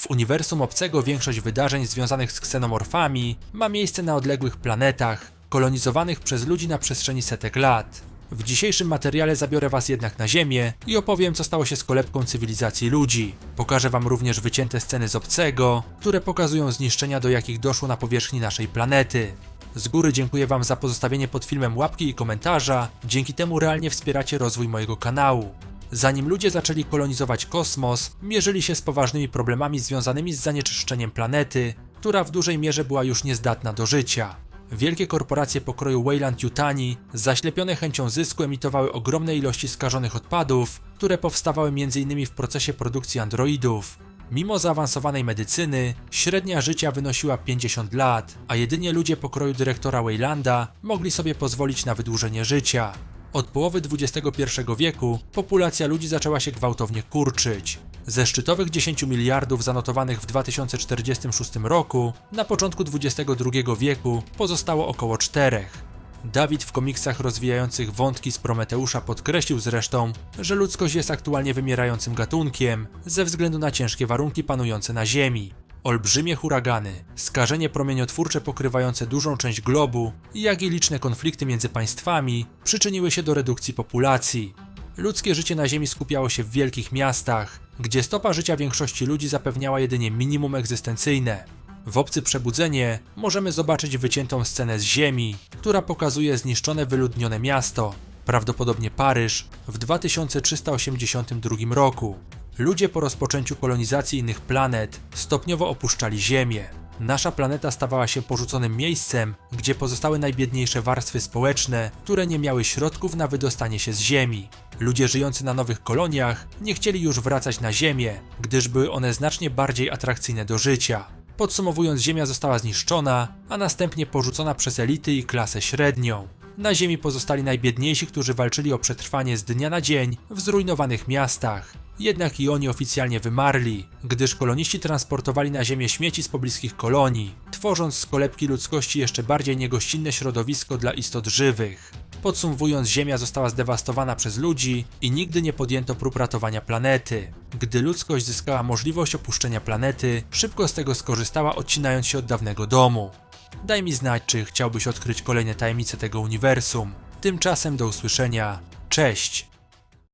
W uniwersum obcego większość wydarzeń związanych z ksenomorfami ma miejsce na odległych planetach, kolonizowanych przez ludzi na przestrzeni setek lat. W dzisiejszym materiale zabiorę Was jednak na Ziemię i opowiem, co stało się z kolebką cywilizacji ludzi. Pokażę Wam również wycięte sceny z obcego, które pokazują zniszczenia, do jakich doszło na powierzchni naszej planety. Z góry dziękuję Wam za pozostawienie pod filmem łapki i komentarza, dzięki temu realnie wspieracie rozwój mojego kanału. Zanim ludzie zaczęli kolonizować kosmos, mierzyli się z poważnymi problemami związanymi z zanieczyszczeniem planety, która w dużej mierze była już niezdatna do życia. Wielkie korporacje pokroju Wayland Yutani, zaślepione chęcią zysku, emitowały ogromne ilości skażonych odpadów, które powstawały m.in. w procesie produkcji androidów. Mimo zaawansowanej medycyny, średnia życia wynosiła 50 lat, a jedynie ludzie pokroju dyrektora Waylanda mogli sobie pozwolić na wydłużenie życia. Od połowy XXI wieku populacja ludzi zaczęła się gwałtownie kurczyć. Ze szczytowych 10 miliardów zanotowanych w 2046 roku, na początku XXI wieku pozostało około 4. Dawid w komiksach rozwijających wątki z Prometeusza podkreślił zresztą, że ludzkość jest aktualnie wymierającym gatunkiem ze względu na ciężkie warunki panujące na Ziemi. Olbrzymie huragany, skażenie promieniotwórcze pokrywające dużą część globu, jak i liczne konflikty między państwami przyczyniły się do redukcji populacji. Ludzkie życie na Ziemi skupiało się w wielkich miastach, gdzie stopa życia większości ludzi zapewniała jedynie minimum egzystencyjne. W Obcy Przebudzenie możemy zobaczyć wyciętą scenę z Ziemi, która pokazuje zniszczone wyludnione miasto, prawdopodobnie Paryż, w 2382 roku. Ludzie po rozpoczęciu kolonizacji innych planet stopniowo opuszczali Ziemię. Nasza planeta stawała się porzuconym miejscem, gdzie pozostały najbiedniejsze warstwy społeczne, które nie miały środków na wydostanie się z Ziemi. Ludzie żyjący na nowych koloniach nie chcieli już wracać na Ziemię, gdyż były one znacznie bardziej atrakcyjne do życia. Podsumowując, Ziemia została zniszczona, a następnie porzucona przez elity i klasę średnią. Na Ziemi pozostali najbiedniejsi, którzy walczyli o przetrwanie z dnia na dzień w zrujnowanych miastach. Jednak i oni oficjalnie wymarli, gdyż koloniści transportowali na Ziemię śmieci z pobliskich kolonii, tworząc z kolebki ludzkości jeszcze bardziej niegościnne środowisko dla istot żywych. Podsumowując, Ziemia została zdewastowana przez ludzi i nigdy nie podjęto prób ratowania planety. Gdy ludzkość zyskała możliwość opuszczenia planety, szybko z tego skorzystała, odcinając się od dawnego domu. Daj mi znać, czy chciałbyś odkryć kolejne tajemnice tego uniwersum. Tymczasem do usłyszenia. Cześć!